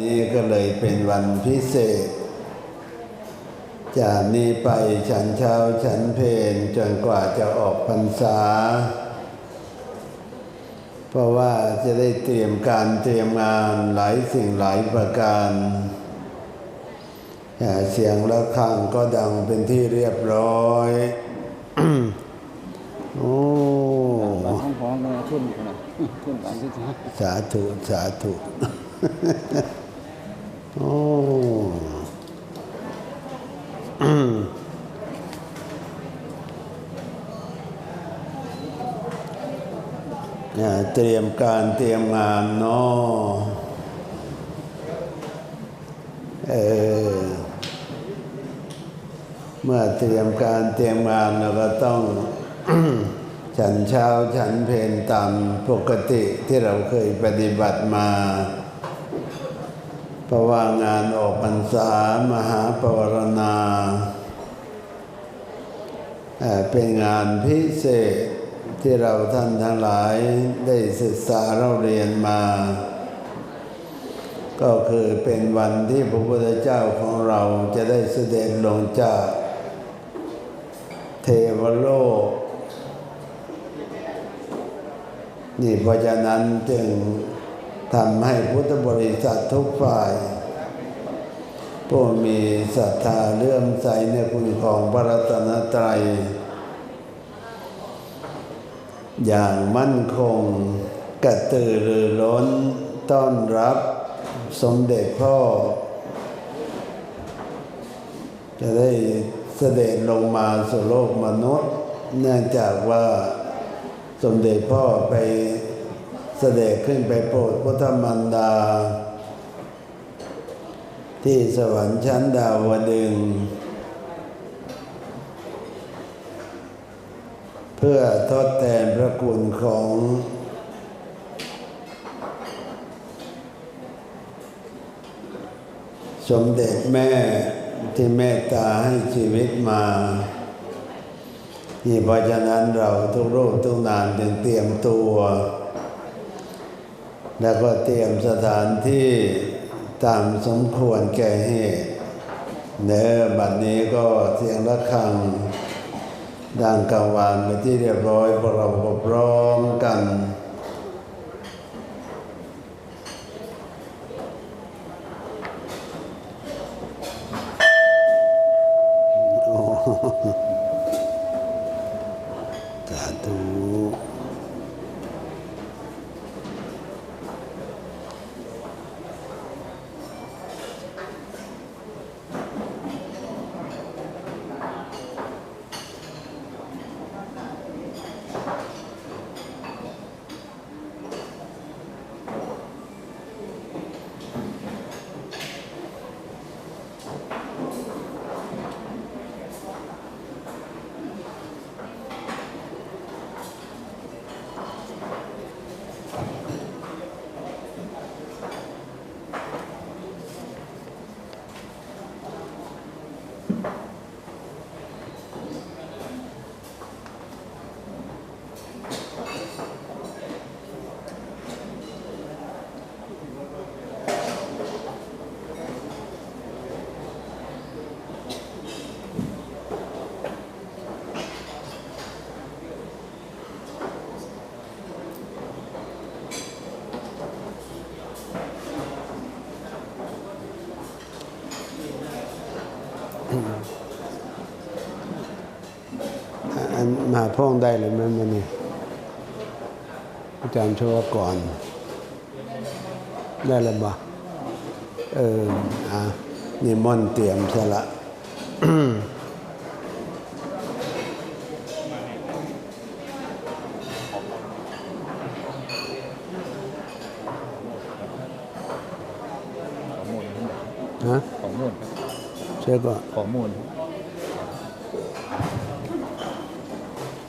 นี้ก็เลยเป็นวันพิเศษ จากนี้ไปฉันเช้าฉันเพลจนกว่าจะออกพรรษา เพราะว่าจะได้เตรียมการเตรียมงานหลายสิ่งหลายประการอ่าเสียงระฆังก็ดังเป็นที่เรียบร้อยโอ้บาดท้องๆเลยขึ้นขนาดขึ้นตามที่ท้า สาธุ สาธุ โอ้อืม เนี่ยเตรียมการเตรียมงานเนาะเออเมื่อเตรียมการเตรียมงานเราก็ต้อง ฉันเช้าฉันเพลตามปกติที่เราเคยปฏิบัติมา เพราะว่างานออกพรรษามหาปวารณาเป็นงานพิเศษ ที่เราท่านทั้งหลายได้ศึกษาเราเรียนมา ก็คือเป็นวันที่พระพุทธเจ้าของเราจะได้เสด็จลงจากเทวโลก นี่เพราะฉะนั้นจึงทำให้พุทธบริษัททุกฝ่ายผู้มีศรัทธาเลื่อมใสในคุณของพระรัตนตรัย อย่างมั่นคงกระตือรือร้นต้อนรับสมเด็จพ่อ จะได้เสด็จลงมาสู่โลกมนุษย์ เนื่องจากว่าสมเด็จพ่อไปเสด็จขึ้นไปโปรดพุทธมันดา ที่สวรรค์ชั้นดาวดึงส์ เพื่อทดแทนพระคุณของสมเด็จแม่ที่เมตตาให้ชีวิตมานี่เพราะฉะนั้นเราทุกรูปทุกนานจึงเตรียมตัว แล้วก็เตรียมสถานที่ตามสมควรแก่เหตุเนื้อบัดนี้ก็เสียงระฆัง ดังกังวานไปที่เรียบร้อยพวกเราพร้อมกันสาธุ อันมาพ่องได้เลยไหมมันนี่อาจารย์ช่วยก่อน ได้แล้วบ่เอออะนี่ม่อนต์เตรียมซะละของมูลฮะของมูล เชื่ก่อนขอมูล